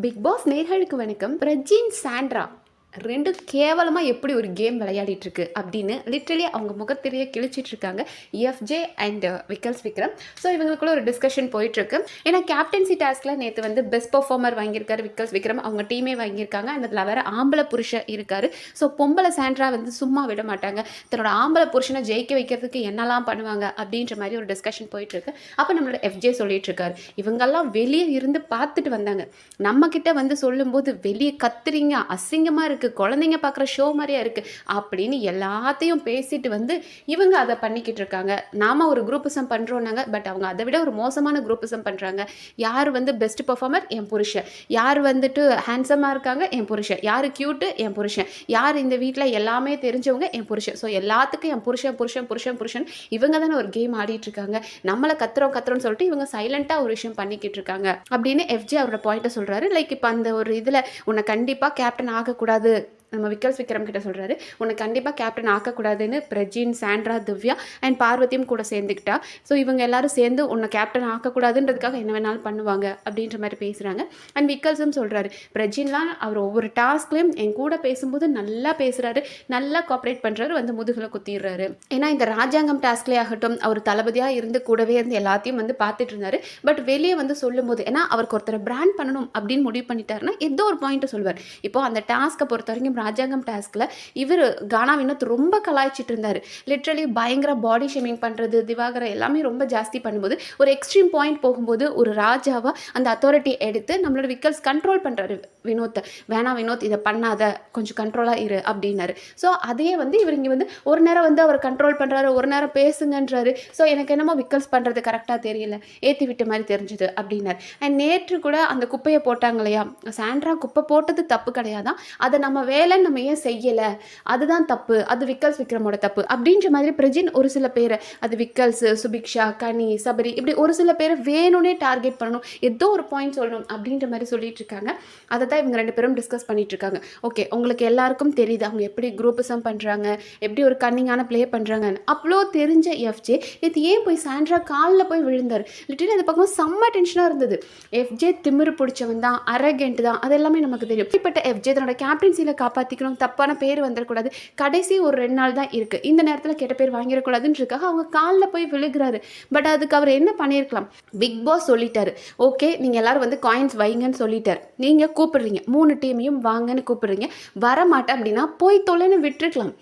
Big Boss நேர்களுக்கு வணக்கம். Prajin Sandra. ரெண்டும் கேவலமாக எப்படி ஒரு கேம் விளையாடிட்டு இருக்கு அப்படின்னு லிட்ரலி அவங்க முகத்திலேயே கிழிச்சிட்டு இருக்காங்க FJ and Vikkals Vikram. So இவங்களுக்குள்ள ஒரு டிஸ்கஷன் போயிட்டு இருக்கு ஏன்னா கேப்டன்சி டாஸ்க்ல நேற்று வந்து பெஸ்ட் பர்ஃபார்மர் வாங்கியிருக்காரு விக்கல்ஸ் விக்ரம். அவங்க டீமே வாங்கியிருக்காங்க. அந்த அதில் வேற ஆம்பளை புருஷன் இருக்காரு. ஸோ பொம்பளை சாண்ட்ரா வந்து சும்மா விட மாட்டாங்க. தன்னோட ஆம்பளை புருஷனை ஜெயிக்க வைக்கிறதுக்கு என்னெல்லாம் பண்ணுவாங்க அப்படின்ற மாதிரி ஒரு டிஸ்கஷன் போயிட்டு இருக்கு அப்போ நம்மளோட எஃப்ஜே சொல்லிட்டு இருக்காரு இவங்கெல்லாம் வெளியே இருந்து பார்த்துட்டு வந்தாங்க. நம்ம கிட்ட வந்து சொல்லும்போது வெளியே கத்துறீங்க அசிங்கமாக இருக்குது இருக்குது குழந்தைங்க பார்க்குற ஷோ மாதிரியா இருக்குது அப்படின்னு எல்லாத்தையும் பேசிட்டு வந்து இவங்க அதை பண்ணிக்கிட்டு இருக்காங்க. நாம் ஒரு குரூப்பிசம் பண்ணுறோம்னாங்க பட் அவங்க அதை விட ஒரு மோசமான குரூப்பிசம் பண்ணுறாங்க யார் வந்து பெஸ்ட் பர்ஃபார்மர் என் புருஷன். யார் வந்துட்டு ஹேண்ட்ஸமாக இருக்காங்க? என் புருஷன். யார் க்யூட்டு என் புருஷன். யார் இந்த வீட்டில் எல்லாமே தெரிஞ்சவங்க? என் புருஷன். ஸோ எல்லாத்துக்கும் என் புருஷன் புருஷன் புருஷன் புருஷன் இவங்க தானே ஒரு கேம் ஆடிட்டு இருக்காங்க. நம்மளை கத்துறோம் கத்துறோம்னு சொல்லிட்டு இவங்க சைலண்டாக ஒரு விஷயம் பண்ணிக்கிட்டு இருக்காங்க அப்படின்னு எஃப்ஜி அவரோட பாயிண்ட்டை சொல்கிறாரு லைக் இப்போ அந்த ஒரு இதில் உன்னை கண்டிப்பாக கேப்டன் ஆகக்கூடாது. நம்ம விக்கல்ஸ் விக்ரம் கிட்ட சொல்கிறாரு உன்னை கண்டிப்பாக கேப்டன் ஆக்கக்கூடாதுன்னு பிரஜின் சாண்ட்ரா திவ்யா அண்ட் பார்வதியும் கூட சேர்ந்துக்கிட்டா. ஸோ இவங்க எல்லாரும் சேர்ந்து உன்னை கேப்டன் ஆக்கக்கூடாதுன்றதுக்காக என்ன வேணாலும் பண்ணுவாங்க அப்படின்ற மாதிரி பேசுகிறாங்க அண்ட் விக்கல்ஸும் சொல்கிறாரு பிரஜின்லாம் அவர் ஒவ்வொரு டாஸ்க்லையும் என் கூட பேசும்போது நல்லா பேசுகிறாரு நல்லா கோஆப்ரேட் பண்ணுறாரு வந்து முதுகில் குத்திடுறாரு. ஏன்னா இந்த ராஜாங்கம் டாஸ்க்லேயே ஆகட்டும் அவர் தளபதியாக இருந்து கூடவே இருந்து எல்லாத்தையும் வந்து பார்த்துட்டு இருந்தார். பட் வெளியே வந்து சொல்லும்போது ஏன்னா அவருக்கு ஒருத்தரை பிராண்ட் பண்ணணும் அப்படின்னு முடிவு பண்ணிட்டாருன்னா ஏதோ ஒரு பாயிண்ட்டை சொல்வார். இப்போ அந்த டாஸ்க்கை பொறுத்த வரைக்கும் ராஜாங்கம் டாஸ்கில் இவர் கானா வினோத் ரொம்ப கலாய்ச்சிட்டு இருந்தார். லிட்ரலி பயங்கர பாடி ஷேமிங் பண்ணுறது திவாகர எல்லாமே ரொம்ப ஜாஸ்தி பண்ணும்போது ஒரு எக்ஸ்ட்ரீம் பாயிண்ட் போகும்போது ஒரு ராஜாவை அந்த அத்தாரிட்டி எடுத்து நம்மளோட விக்கல்ஸ் கண்ட்ரோல் பண்ணுறாரு வினோத்தை. வேணாம் வினோத் இதை பண்ணாத கொஞ்சம் கண்ட்ரோலாக இரு அப்படின்னாரு. ஸோ அதே வந்து இவர் இங்கே வந்து ஒரு நேரம் வந்து அவர் கண்ட்ரோல் பண்ணுறாரு ஒரு நேரம் பேசுங்கன்றாரு. ஸோ எனக்கு என்னமோ விக்கல்ஸ் பண்ணுறது கரெக்டாக தெரியல ஏற்றி விட்ட மாதிரி தெரிஞ்சுது அப்படின்னார். அண்ட் நேற்று கூட அந்த குப்பையை போட்டாங்க இல்லையா? சாண்ட்ரா குப்பை போட்டது தப்பு கிடையாதான். அதை நம்ம வேலை நம்ம ஏன் செய்யலை? அதுதான் தப்பு. அது விக்கல்ஸ் விக்ரமோட தப்பு. அப்படின்ற மாதிரி பிரஜின் ஒரு சில பேரை அது விக்கல்ஸ் சுபிக்ஷா கனி சபரி இப்படி ஒரு சில பேரை வேணும்னே டார்கெட் பண்ணணும். ஏதோ ஒரு பாயிண்ட் சொல்லணும் அப்படின்ற மாதிரி சொல்லிட்டு இருக்காங்க. அதை தான் இவங்க ரெண்டு பேரும் டிஸ்கஸ் பண்ணிட்டு இருக்காங்க. ஓகே உங்களுக்கு எல்லாருக்கும் தெரியுது. அவங்க எப்படி குரூப்பிசம் பண்ணுறாங்க எப்படி ஒரு கன்னிங்கான ப்ளே பண்ணுறாங்கன்னு அவ்வளோ தெரிஞ்ச எஃப்ஜே இது ஏன் போய் சாண்ட்ரா காலில் போய் விழுந்தார்? லிட்டரலி அந்த பக்கம் செம்ம டென்ஷனாக இருந்தது. எஃப்ஜே திமிரு பிடிச்சவன் தான் அரகென்ட் தான். அது எல்லாமே நமக்கு தெரியும். இப்படிப்பட்ட எஃப்ஜே தன்னோட கேப்டன்சியில் காப்பாற்றிக்கணும் தப்பான பேர் வந்துடக்கூடாது கடைசி ஒரு ரெண்டு நாள் தான் இருக்குது இந்த நேரத்தில் கெட்ட பேர் வாங்கிடக்கூடாதுன்றக்காக அவங்க காலில் போய் விழுகிறாரு. பட் அதுக்கு அவர் என்ன பண்ணியிருக்கலாம் பிக் பாஸ் சொல்லிட்டாரு. ஓகே நீங்கள் எல்லோரும் வந்து காயின்ஸ் வைங்கன்னு சொல்லிட்டார். நீங்கள் கூப்பிடுறீங்க. மூணு டீமையும் வாங்கன்னு கூப்பிடுறீங்க. வரமாட்டேன் அப்படின்னா போய் தொலைன்னு விட்டுருக்கலாம்.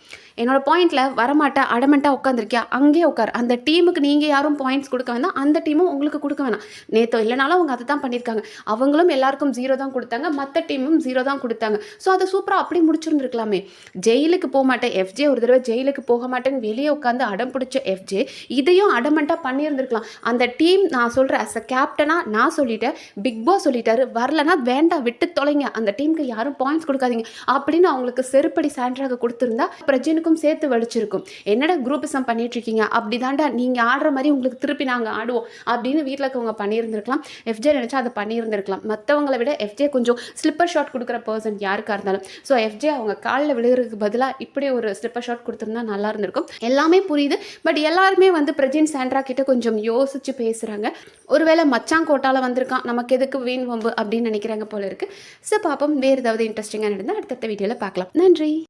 என்னோட பாயிண்ட்டில் வரமாட்டேன் அடமெண்ட்டாக உட்காந்துருக்கியா அங்கேயே உட்கார். அந்த டீமுக்கு நீங்கள் யாரும் பாயிண்ட்ஸ் கொடுக்க வேணாம். அந்த டீமும் உங்களுக்கு கொடுக்க வேணாம். நேற்று இல்லைனாலும் அவங்க அதை தான் பண்ணியிருக்காங்க அவங்களும் எல்லாருக்கும் ஜீரோ தான் கொடுத்தாங்க. மற்ற டீமும் ஜீரோ தான் கொடுத்தாங்க. ஸோ அதை சூப்பராக அப்படி முடிச்சிருந்துருக்கலாமே. ஜெயிலுக்கு போக மாட்டேன். எஃப்ஜே ஒரு தடவை ஜெயிலுக்கு போக மாட்டேன்னு வெளியே உட்காந்து அடம் பிடிச்ச எஃப்ஜே இதையும் அடமெண்ட்டாக பண்ணியிருந்திருக்கலாம். அந்த டீம் நான் சொல்கிறேன் அஸ் அ கேப்டனாக நான் சொல்லிட்டேன் பிக் பாஸ் சொல்லிட்டாரு வரலனா வேண்டாம் விட்டு தொலைங்க. அந்த டீமுக்கு யாரும் பாயிண்ட்ஸ் கொடுக்காதீங்க. அப்படின்னு அவங்களுக்கு செருப்படி சான்றாக கொடுத்துருந்தா பிரஜனுக்கும் சேர்த்து வலிச்சிருக்கும். என்னடா குரூப்பிசம் பண்ணிட்டு இருக்கீங்க அப்படி தாண்டா நீங்கள் ஆடுற மாதிரி உங்களுக்கு திருப்பி நாங்கள் ஆடுவோம். அப்படின்னு வீட்டில் இருக்கவங்க பண்ணியிருந்திருக்கலாம். எஃப்ஜே நினச்சா அதை பண்ணியிருந்திருக்கலாம். மற்றவங்களை விட எஃப்ஜே கொஞ்சம் ஸ்லிப்பர் ஷாட் கொடுக்குற பர்சன் யாருக்காக இருந்தாலும். ஸோ எஃப்ஜே அவங்க காலில் விழுகிறதுக்கு பதிலாக இப்படி ஒரு ஸ்லிப்பர் ஷாட் கொடுத்துருந்தா நல்லா இருந்திருக்கும். எல்லாமே புரியுது. பட் எல்லாருமே வந்து பிரஜின் சாண்ட்ரா கிட்ட கொஞ்சம் யோசிச்சு பேசுகிறாங்க ஒருவேளை மச்சான் கோட்டால வந்திருக்கான். நமக்கு எதுக்கு வீண் வம்பு அப்படின்னு நினைக்கிறாங்க போல இருக்கு. ஸோ பாப்போம். வேறு ஏதாவது இன்ட்ரெஸ்டிங்காக நடந்தால் அடுத்தடுத்த வீடியோவில் பார்க்கலாம் நன்றி.